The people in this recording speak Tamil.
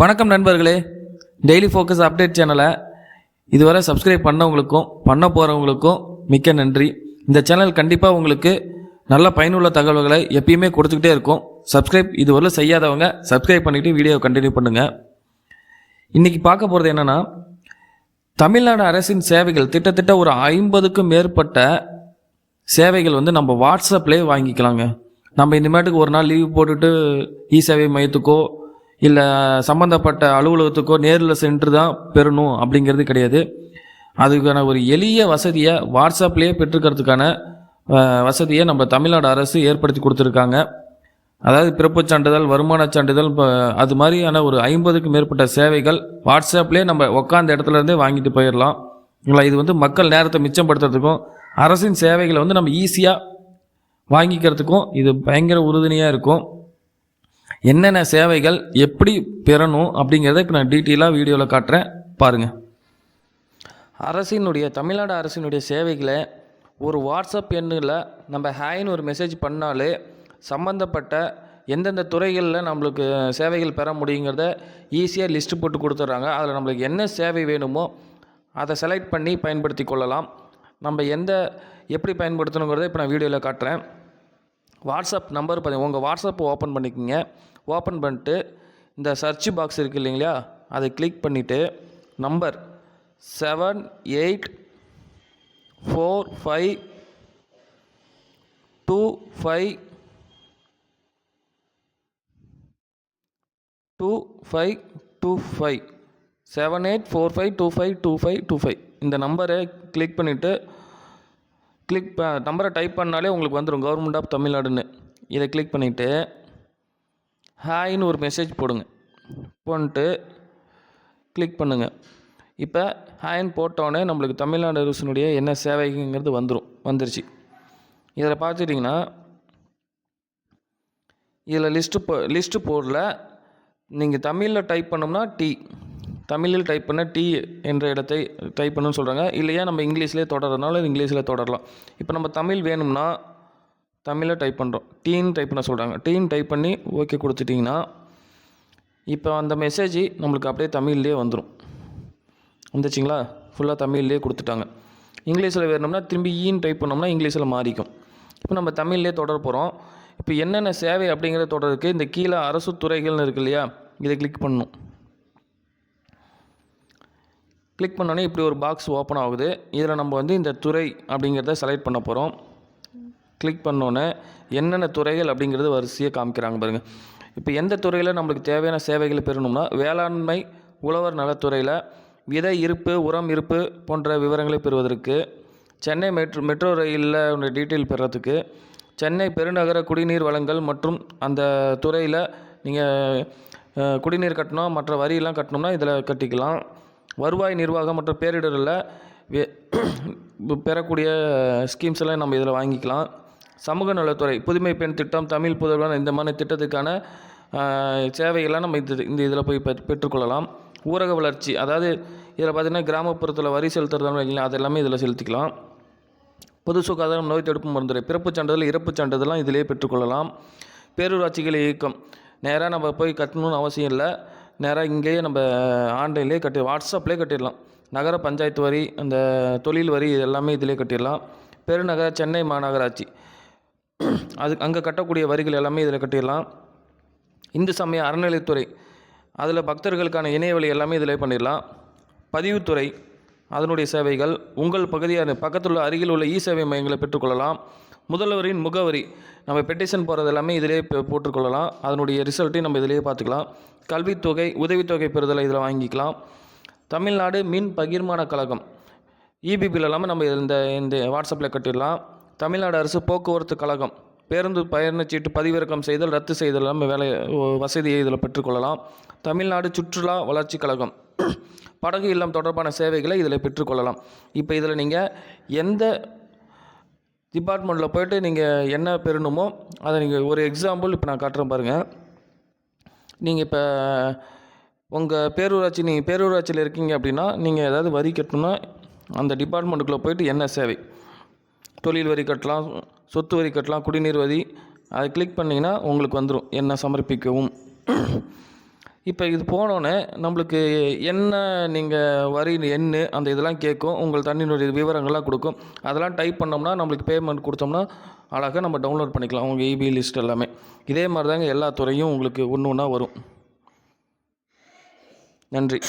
வணக்கம் நண்பர்களே. டெய்லி ஃபோக்கஸ் அப்டேட் சேனலை இதுவரை சப்ஸ்கிரைப் பண்ணவங்களுக்கும் பண்ண போகிறவங்களுக்கும் மிக்க நன்றி. இந்த சேனல் கண்டிப்பாக உங்களுக்கு நல்ல பயனுள்ள தகவல்களை எப்பயுமே கொடுத்துக்கிட்டே இருக்கும். சப்ஸ்கிரைப் இதுவரை செய்யாதவங்க சப்ஸ்கிரைப் பண்ணிவிட்டு வீடியோ கண்டினியூ பண்ணுங்கள் இன்றைக்கி பார்க்க போகிறது என்னென்னா தமிழ்நாடு அரசின் சேவைகள் திட்டத்தட்ட ஒரு ஐம்பதுக்கும் மேற்பட்ட சேவைகள் வந்து நம்ம வாட்ஸ்அப்லேயே வாங்கிக்கலாங்க. நம்ம இனிமேட்டுக்கு ஒரு நாள் லீவ் போட்டுட்டு இ சேவை மையத்துக்கோ இல்லை சம்மந்தப்பட்ட அலுவலகத்துக்கோ நேரில் சென்று தான் பெறணும் அப்படிங்கிறது கிடையாது. அதுக்கான ஒரு எளிய வசதியை வாட்ஸ்அப்லேயே பெற்றுக்கிறதுக்கான வசதியை நம்ம தமிழ்நாடு அரசு ஏற்படுத்தி கொடுத்துருக்காங்க. அதாவது பிறப்புச் சான்றிதழ் வருமானச் சான்றிதழ் இப்போ அது மாதிரியான ஒரு ஐம்பதுக்கும் மேற்பட்ட சேவைகள் வாட்ஸ்அப்லேயே நம்ம உட்காந்த இடத்துல இருந்தே வாங்கிட்டு போயிடலாம் இல்லை இது வந்து மக்கள் நேரத்தை மிச்சப்படுத்துறதுக்கும் அரசின் சேவைகளை வந்து நம்ம ஈஸியாக வாங்கிக்கிறதுக்கும் இது பயங்கர உறுதுணையாக இருக்கும். என்னென்ன சேவைகள் எப்படி பெறணும் அப்படிங்கிறத இப்போ நான் டீட்டெயிலாக வீடியோவில் காட்டுறேன். பாருங்கள் அரசினுடைய தமிழ்நாடு அரசினுடைய சேவைகளை ஒரு வாட்ஸ்அப் எண்ணில் நம்ம ஹேன்னு ஒரு மெசேஜ் பண்ணாலே சம்மந்தப்பட்ட எந்தெந்த துறைகளில் நம்மளுக்கு சேவைகள் பெற முடியுங்கிறத ஈஸியாக லிஸ்ட்டு போட்டு கொடுத்துட்றாங்க. அதில் நம்மளுக்கு என்ன சேவை வேணுமோ அதை செலக்ட் பண்ணி பயன்படுத்தி கொள்ளலாம். நம்ம எந்த எப்படி பயன்படுத்தணுங்கிறத இப்போ நான் வீடியோவில் காட்டுறேன். வாட்ஸ்அப் நம்பர் பதி உங்கள் வாட்ஸ்அப்பை ஓப்பன் பண்ணிக்கோங்க. ஓப்பன் பண்ணிட்டு இந்த சர்ச் பாக்ஸ் இருக்குது இல்லைங்களா அதை கிளிக் பண்ணிவிட்டு number seven eight four five two five two five two five seven eight four five two five two five two five இந்த நம்பரை கிளிக் பண்ணிவிட்டு கிளிக் ப நம்பரை டைப் பண்ணாலே உங்களுக்கு வந்துடும் கவர்மெண்ட் ஆஃப் தமிழ்நாடுன்னு. இதை கிளிக் பண்ணிவிட்டு ஹாய்னு ஒரு மெசேஜ் போடுங்க. போன்ட்டு கிளிக் பண்ணுங்கள் இப்போ ஹாயின் போட்டோடனே நம்மளுக்கு தமிழ்நாடு அரசனுடைய என்ன சேவைங்கிறது வந்துடும் வந்துருச்சு. இதில் பார்த்துட்டிங்கன்னா இதில் லிஸ்ட்டு போ லிஸ்ட்டு போடல. நீங்கள் தமிழில் டைப் பண்ணோம்னா டி தமிழில் டைப் பண்ண டி என்ற இடத்தை டைப் பண்ணணும்னு சொல்கிறாங்க இல்லையா நம்ம இங்கிலீஷ்லேயே தொடர்றதுனால இங்கிலீஷில் தொடரலாம். இப்போ நம்ம தமிழ் வேணும்னா தமிழில் டைப் பண்ணுறோம் டீன்னு டைப் பண்ண சொல்கிறாங்க டீன்னு டைப் பண்ணி ஓகே கொடுத்துட்டிங்கன்னா இப்போ அந்த மெசேஜ் நம்மளுக்கு அப்படியே தமிழ்லேயே வந்துடும் வந்துச்சுங்களா? ஃபுல்லாக தமிழ்லேயே கொடுத்துட்டாங்க. இங்கிலீஷில் வேணும்னா திரும்பி e ஈன்னு டைப் பண்ணோம்னா இங்கிலீஷில் மாறிக்கும். இப்போ நம்ம தமிழ்லேயே தொடர போகிறோம் இப்போ என்னென்ன சேவை அப்படிங்கிறத தொடருக்கு. இந்த கீழே அரசு துறைகள்னு இருக்கு இல்லையா இதை கிளிக் பண்ணணும். கிளிக் பண்ணோன்னே இப்படி ஒரு பாக்ஸ் ஓப்பன் ஆகுது. இதில் நம்ம வந்து இந்த துறை அப்படிங்கிறத செலக்ட் பண்ண போகிறோம் கிளிக் பண்ணோன்னே என்னென்ன துறைகள் அப்படிங்கிறது வரிசையாக காமிக்கிறாங்க பாருங்கள் இப்போ எந்த துறையில் நம்மளுக்கு தேவையான சேவைகளை பெறணும்னா வேளாண்மை உழவர் நலத்துறையில் விதை இருப்பு உரம் இருப்பு போன்ற விவரங்களை பெறுவதற்கு சென்னை மெட்ரோ மெட்ரோ ரயிலில் டீட்டெயில் பெறத்துக்கு சென்னை பெருநகர குடிநீர் வளங்கள் மற்றும் அந்த துறையில் நீங்கள் குடிநீர் கட்டணும் மற்ற வரியெல்லாம் கட்டணும்னா இதில் கட்டிக்கலாம். வருவாய் நிர்வாகம் மற்றும் பேரிடரில் வே- பெறக்கூடிய ஸ்கீம்ஸ் எல்லாம் நம்ம இதில் வாங்கிக்கலாம். சமூக நலத்துறை புதுமை பெண் திட்டம் தமிழ் புதல்வன் இந்த மாதிரி திட்டத்துக்கான சேவைகள்லாம் சேவையெல்லாம் நம்ம இது இந்த இதில் போய் பெற் பெற்றுக்கொள்ளலாம். ஊரக வளர்ச்சி அதாவது இதில் பார்த்திங்கன்னா கிராமப்புறத்தில் வரி செலுத்துறதுனால இல்லைங்களா அது எல்லாமே இதில் செலுத்திக்கலாம். பொது சுகாதாரம் நோய் தடுப்பு மருந்துரை பிறப்புச் சான்றிதழ் இறப்புச் சான்றிதழ்லாம் இதிலே பெற்றுக்கொள்ளலாம். பேரூராட்சிகள் இயக்கம் நேராக நம்ம போய் கட்டணும்னு அவசியம் இல்லை. நேராக இங்கேயே நம்ம ஆன்லைன்லேயே கட்டி வாட்ஸ்அப்லேயே கட்டிடலாம். நகர பஞ்சாயத்து வரி அந்த தொழில் வரி இது எல்லாமே இதிலே கட்டிடலாம். பெருநகர சென்னை மாநகராட்சி. அது அங்கே கட்டக்கூடிய வரிகள் எல்லாமே இதில் கட்டிடலாம். இந்து சமய அறநிலைத்துறை அதில் பக்தர்களுக்கான இணையவழி எல்லாமே இதில் பண்ணிடலாம். பதிவுத்துறை அதனுடைய சேவைகள் உங்கள் பகுதியான பக்கத்தில் உள்ள அருகில் உள்ள இ சேவை மையங்களை பெற்றுக்கொள்ளலாம். முதல்வரின் முகவரி. நம்ம பெட்டிஷன் போகிறது எல்லாமே இதிலே போட்டுக்கொள்ளலாம். அதனுடைய ரிசல்ட்டையும் நம்ம இதிலேயே பார்த்துக்கலாம். கல்வித்தொகை உதவித்தொகை பெறுதலை இதில் வாங்கிக்கலாம். தமிழ்நாடு மின் பகிர்மான கழகம். இபிபியில் இல்லாமல் நம்ம இந்த இந்த வாட்ஸ்அப்பில் கட்டிடலாம். தமிழ்நாடு அரசு போக்குவரத்து கழகம். பேருந்து பயணச்சீட்டு பதிவிறக்கம் செய்தல் ரத்து செய்தல் எல்லாமே வேலை வசதியை இதில் பெற்றுக்கொள்ளலாம். தமிழ்நாடு சுற்றுலா வளர்ச்சி கழகம். படகு இல்லம் தொடர்பான சேவைகளை இதில் பெற்றுக்கொள்ளலாம். இப்போ இதில் நீங்கள் எந்த டிபார்ட்மெண்ட்டில் போயிட்டு நீங்கள் என்ன பெறணுமோ அதை நீங்கள் ஒரு எக்ஸாம்பிள் இப்போ நான் காட்டுறேன் பாருங்கள் நீங்கள் இப்போ உங்கள் பேரூராட்சி நீங்கள் பேரூராட்சியில் இருக்கீங்க அப்படின்னா நீங்கள் ஏதாவது வரி கட்டணும்னா அந்த டிபார்ட்மெண்ட்டுக்குள்ளே போயிட்டு என்ன சேவை? தொழில் வரி கட்டலாம் சொத்து வரி கட்டலாம் குடிநீர் வரி அதை கிளிக் பண்ணிங்கன்னா உங்களுக்கு வந்துடும் என்ன சமர்ப்பிக்கவும்? இப்போ இது போனோன்னே நம்மளுக்கு என்ன நீங்கள் வரி என்ன அந்த இதெல்லாம் கேட்கும். உங்கள் தண்ணியினுடைய விவரங்கள்லாம் கொடுக்கும். அதெல்லாம் டைப் பண்ணோம்னா நம்மளுக்கு பேமெண்ட் கொடுத்தோம்னா அழகாக நம்ம டவுன்லோட் பண்ணிக்கலாம். உங்கள் இபி லிஸ்ட் எல்லாமே. இதே மாதிரி தாங்க எல்லா துறையும் உங்களுக்கு ஒன்று ஒன்றா வரும். நன்றி.